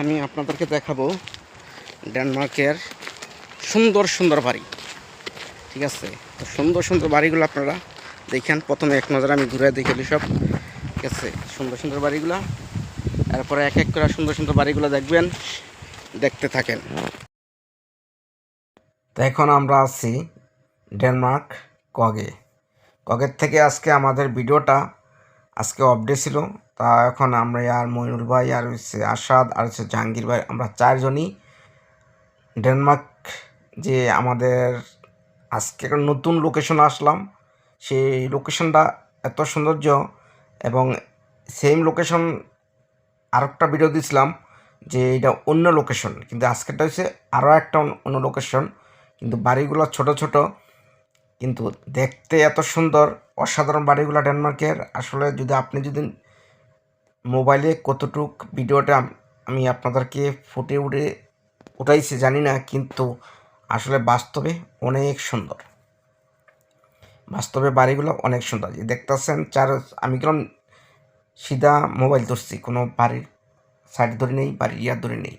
আমি আপনাদেরকে দেখাবো ডেনমার্কের সুন্দর সুন্দর বাড়ি। ঠিক আছে? তো সুন্দর সুন্দর বাড়িগুলো আপনারা দেখেন। প্রথমে এক নজরে আমি ঘুরে দেখে সব। ঠিক আছে? সুন্দর সুন্দর বাড়িগুলো। তারপরে এক এক করে সুন্দর সুন্দর বাড়িগুলো দেখবেন, দেখতে থাকেন। তো এখন আমরা আছি ডেনমার্ক কগে। কগের থেকে আজকে আমাদের ভিডিওটা আজকে আপডেট ছিল। তা এখন আমরা আর মইনুল ভাই আর হচ্ছে আসাদ আর হচ্ছে জাহাঙ্গীর ভাই, আমরা চারজনই ডেনমার্ক যে আমাদের আজকে একটা নতুন লোকেশন আসলাম, সেই লোকেশনটা এত সৌন্দর্য এবং সেম লোকেশন আরেকটা ভিডিও দিয়েছিলাম যে এটা অন্য লোকেশন কিন্তু আজকেরটা হচ্ছে আরও একটা অন্য লোকেশন কিন্তু বাড়িগুলো ছোট ছোট, কিন্তু দেখতে এত সুন্দর, অসাধারণ বাড়িগুলো ডেনমার্কের। আসলে যদি আপনি যদি মোবাইলে কতটুক ভিডিওটা আমি আপনাদেরকে ফুটে উঠে উঠাইছি জানি না, কিন্তু আসলে বাস্তবে অনেক সুন্দর। বাস্তবে বাড়িগুলো অনেক সুন্দর। দেখতেছেন চার, আমি গেলাম সিধা মোবাইল ধরছি, কোনো বাড়ির সাইড ধরে নেই, বাড়ির ইয়ার ধরে নেই।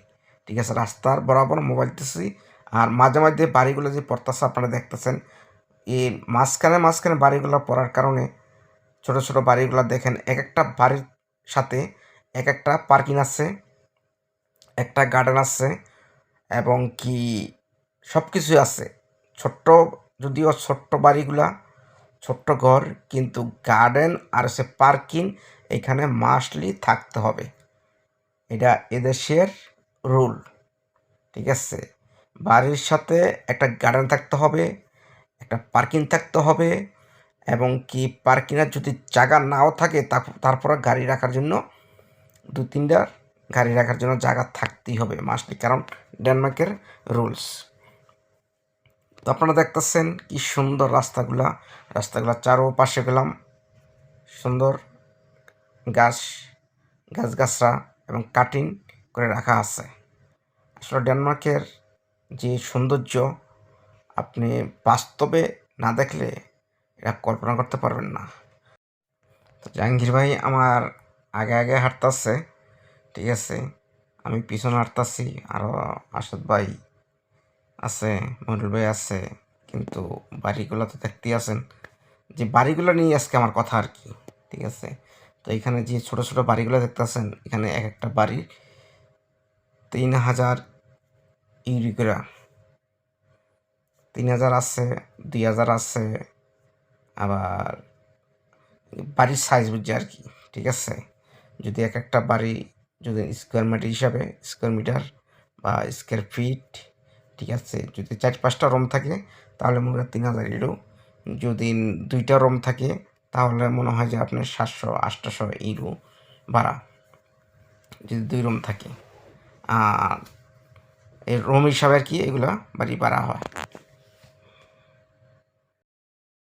ঠিক আছে, রাস্তার বরাবর মোবাইল ধরছি, আর মাঝে মাঝে বাড়িগুলো যে পড়তেছে আপনারা দেখতেছেন, এই মাঝখানে মাঝখানে বাড়িগুলো পড়ার কারণে ছোট ছোট বাড়িগুলো দেখেন, এক একটা বাড়ির সাথে এক একটা পার্কিং আছে, একটা গার্ডেন আছে এবং কি সব কিছুই আছে। ছোট্ট যদিও ছোট্ট বাড়িগুলা, ছোট্ট ঘর, কিন্তু গার্ডেন আর সে পার্কিং এখানে মাস্টলি থাকতে হবে। এটা এদেশের রুল, ঠিক আছে? বাড়ির সাথে একটা গার্ডেন থাকতে হবে, একটা পার্কিং থাকতে হবে এবং কি পার্কিংয়ের যদি জায়গা নাও থাকে তারপরে গাড়ি রাখার জন্য দু তিনটা গাড়ি রাখার জন্য জায়গা থাকতেই হবে মাস্টলি কারণ ডেনমার্কের রুলস। তো আপনারা দেখতেছেন কি সুন্দর রাস্তাগুলা রাস্তাগুলা চারোপাশে গেলাম, সুন্দর গাছ, গাছগাছরা এবং কাটিং করে রাখা আছে। আসলে ডেনমার্কের যে সৌন্দর্য, আপনি বাস্তবে না দেখলে এটা কল্পনা করতে পারবেন না। তো জাহাঙ্গীর ভাই আমার আগে আগে হাঁটতেছে, ঠিক আছে? আমি পিছনে হাঁটতাছি আরও আসাদ ভাই আছে মনুল ভাই আছে, কিন্তু বাড়িগুলো তো দেখতেই আছেন। যে বাড়িগুলো নিয়ে আজকে আমার কথা আর কি, ঠিক আছে? তো এখানে যে ছোট ছোট বাড়িগুলো দেখতেছেন এখানে এক একটা বাড়ি তিন হাজার ইউরি তিন হাজার আছে, দুই হাজার আছে আবার বাড়ির সাইজ বুঝছে আর কি, ঠিক আছে? যদি এক একটা বাড়ি যদি স্কোয়ার মিটার হিসাবে স্কোয়ার মিটার বা স্কোয়ার ফিট ঠিক আছে? যদি চার পাঁচটা রুম থাকে, তাহলে মনে হয় তিন হাজার ইউরো যদি দুইটা রুম থাকে, তাহলে মনে হয় যে আপনার সাতশো আটশোশো ইউরো ভাড়া। যদি দুই রুম থাকে। আর এই রুম হিসাবে আর কি এগুলো বাড়ি ভাড়া হয়।